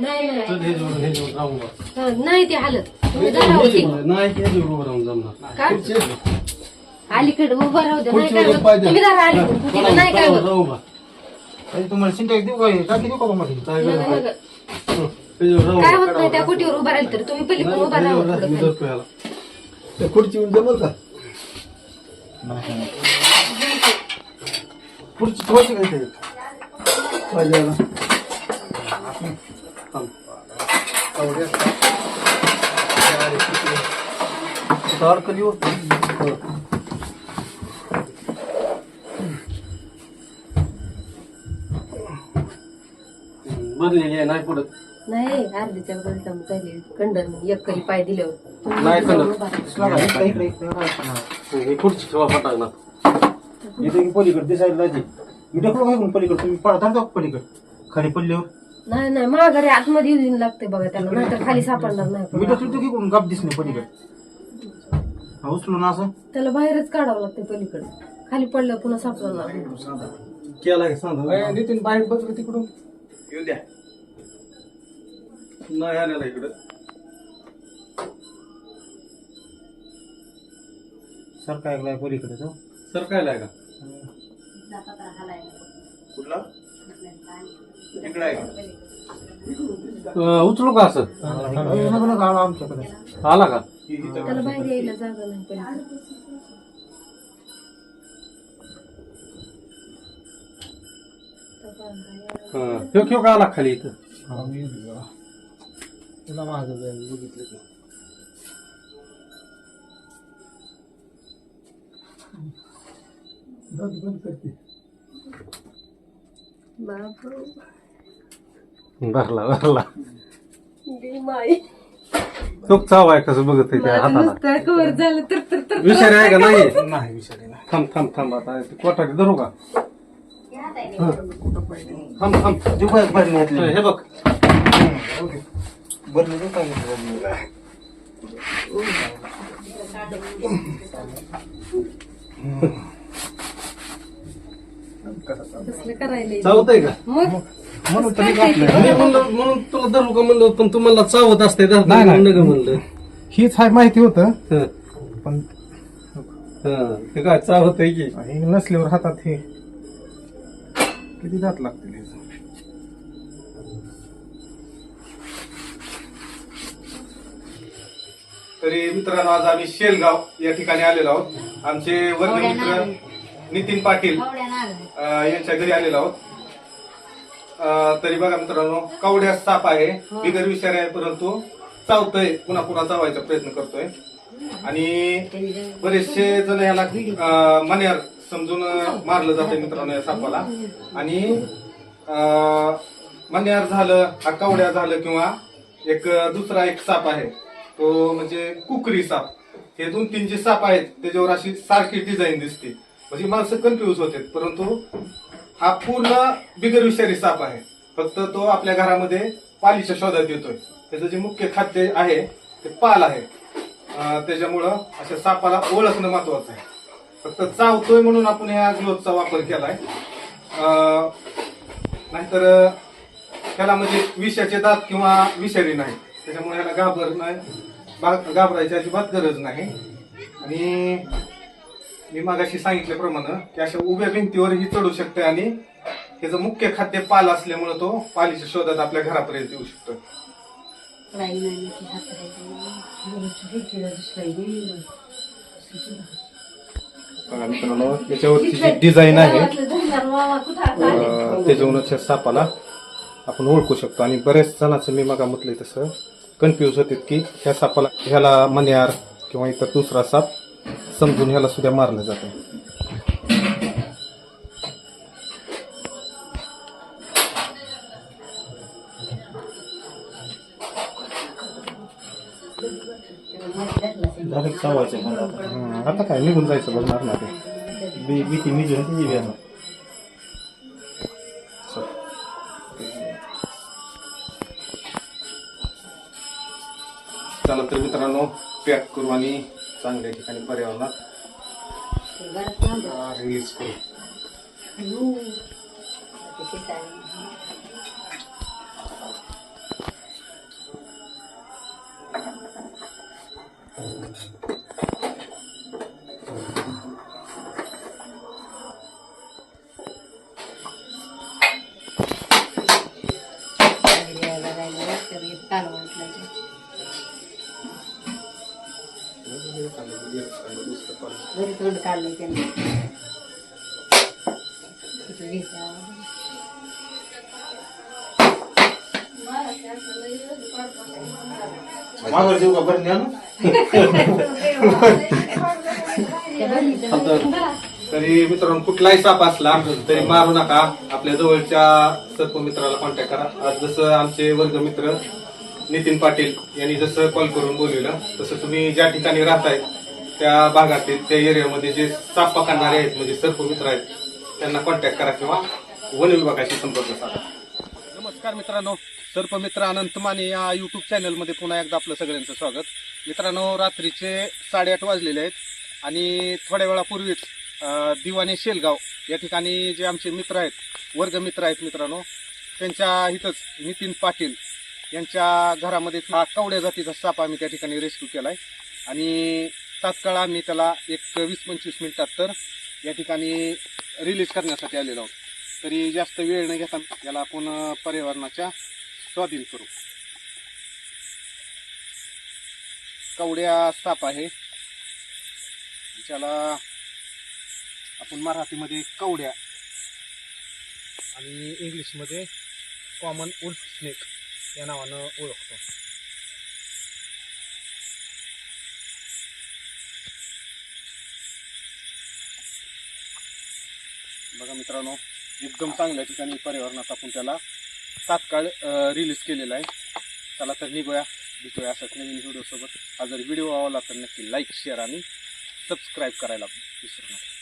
नाही हे हे. हा, ते हालत. हे. अलीकडे उभं राहू द्या नाही काय. तुम्ही जरा अलीकडे. नाही काय तुम्हाला सिंटेक्स देऊ काय टाकी का मध्ये काय. होत नाही त्या कुटीवर उभा राहील तर. तुम्ही पहिले पण नाही, उभा राहा जमल का? पुढची थोडीशी ते पाहिजे ना. हो बदलेली आहे नाही पुढं नाही अर्धीच्या झाली कंडन एक करी पाय दिल्यावर नाही जाऊन कळत. उभा राहा. दिसला का इकडे इकडे इकडे काय करणार? इथे की पलीकडे दिसायला लाजी मी ढकलो काय म्हणून पलीकडे? तुम्ही पडता का पलीकडे. खाली पडल्यावर. नाही नाही माघारी आतमध्ये येऊन लागते बघा त्याला. नाहीतर खाली सापडणार नाही मी पण. ढकलतो की कोण गप दिसणे पलीकडे. हा, उचलून असं. त्याला बाहेरच काढावं लागते पलीकडे. खाली पडलं पुन्हा सापडणार नाही. केला सांगा. नितीन बाहेर बघ तिकडून. येऊ द्या. नाही आलेला इकडं. सर काय ऐकलाय पलीकडे जाऊ सर काय लाय का कुठला? इकडे आहे का? अं, उचलू का नका आला आमच्याकडे आला का त्याला बाहेर यायला जागा नाही पलीकडे हं. ह्यो ह्यो का आला खाली इथं? तुला माझं बघितलं की बंद बंद करते. भरला भरला. गे माई. तो चाव आहे कसं बघत आहे त्या माझं हाताला. नुसतं कवर झालं तर तर तर विषारी आहे का? नाही. नाही विचारे नाही. थांब थांब थांब आता. कोटाची धरू का? थांब थांब. देऊ काय घातली. हे बघ. भरणी कसलं करायला चावतंय का म्हणून? मी म्हणलं म्हणून तुला धरू का म्हणलं पण तुम्हाला चावत असते नाही, नाही. नका म्हणलं हीच हाय माहिती होतं हं. पण हं. ते काय चावत आहे की हे नसल्यावर हातात हे किती दात लागतील? तरी मित्रांनो आज आम्ही शेलगाव या ठिकाणी आलेलो आहोत आमचे वर्ग मित्र नितीन पाटील यांच्या घरी आलेलो आहोत. तरी बघा मित्रांनो कवड्या साप आहे. बिगर विषारी आहे परंतु चावतोय पुन्हा पुन्हा चावायचा प्रयत्न करतोय. आणि बरेचसे जण याला अं, मण्यार समजून मारलं जातंय मित्रांनो या सापाला. आणि अं, मण्यार झालं हा कवड्या झालं किंवा एक दुसरा एक साप आहे. तो म्हणजे कुकरी साप. हे दोन तीन जे साप आहेत त्याच्यावर अशी सारखी डिझाईन दिसते. म्हणजे माणसं कन्फ्युज होते. परंतु हा पूर्ण बिगर विषारी साप आहे. फक्त तो आपल्या घरामध्ये पालीच्या शोधात येतोय. त्याचं जे मुख्य खाद्य आहे ते पाल आहे. त्याच्यामुळं अशा सापाला ओळखणं महत्वाचं आहे. फक्त चावतोय म्हणून आपण ह्या ग्लोथचा वापर केलाय. नाहीतर ह्याला त्याला म्हणजे विषाचे दात किंवा विषारी नाही. त्याच्यामुळे ह्याला घाबर नाही बा- घाबरायची अजिबात गरज नाही. आणि मी मागाशी सांगितल्याप्रमाणे की अशा उभ्या भिंतीवरही चढू शकते आणि त्याचं मुख्य खाद्य पाल असल्यामुळे तो पालीच्या शोधात आपल्या घरापर्यंत येऊ शकतो बघा मित्रांनो याच्यावरची जी डिझाईन आहे त्याच्यावरूनच या सापाला आपण ओळखू शकतो. आणि बऱ्याच जणांचं मी मगा म्हटलंय तसं कन्फ्यूज होते की ह्या सापाला ह्याला मन्यार किंवा इतर दुसरा साप समजून ह्याला सुद्धा मारलं जातं. आता. काय? निघून जायचं बघणार ना ते. बी- भीती मी घेऊन ती आता चला तर मित्रांनो पॅक करू आणि चांगल्या ठिकाणी पर्यावरणात रिलीज करू तरी तोंड काढलंय त्यांनी. माघार देऊ का? बरं न्या ना. तरी मित्रांनो कुठलाही साप असला तरी मारू नका. आपल्या जवळच्या सर्प मित्राला कॉन्टॅक्ट करा. आज जसं आमचे वर्गमित्र नितीन पाटील यांनी जसं कॉल करून बोलवलं तसं तुम्ही ज्या ठिकाणी राहताय त्या भागातील त्या एरियामध्ये जे साप करणारे आहेत म्हणजे सर्प मित्र आहेत त्यांना कॉन्टॅक्ट करा किंवा वन विभागाशी संपर्क साधा. नमस्कार मित्रांनो. सर्पमित्र अनंत माने या युट्यूब चॅनलमध्ये पुन्हा एकदा आपलं सगळ्यांचं स्वागत. मित्रांनो रात्रीचे साडेआठ वाजलेले आहेत आणि थोड्या वेळापूर्वीच अं, दिवाणे शेलगाव या ठिकाणी जे आमचे मित्र आहेत वर्गमित्र आहेत मित्रांनो त्यांच्या इथंच नितीन पाटील यांच्या घरामध्ये हा कवड्या जातीचा साप आम्ही त्या ठिकाणी रेस्क्यू केला आहे आणि तात्काळ आम्ही त्याला एक वीस पंचवीस मिनिटात तर या ठिकाणी रिलीज करण्यासाठी आलेलो आहोत. तरी जास्त वेळ न घेता याला आपण पर्यावरणाच्या स्वाधीन करू. कवड्या साप आहे. ज्याला आपण मराठीमध्ये कवड्या आणि इंग्लिशमध्ये कॉमन उल्फ स्नेक या नावानं ओळखतो. बघा मित्रांनो एकदम चांगल्या ठिकाणी पर्यावरणात आपण त्याला तात्काळ रिलीज केलेला आहे. चला तर निघूया भेटूया अशाच नवीन व्हिडिओसोबत हा जर व्हिडिओ आवडला तर नक्की लाईक शेअर आणि सबस्क्राईब करायला विसरू नका.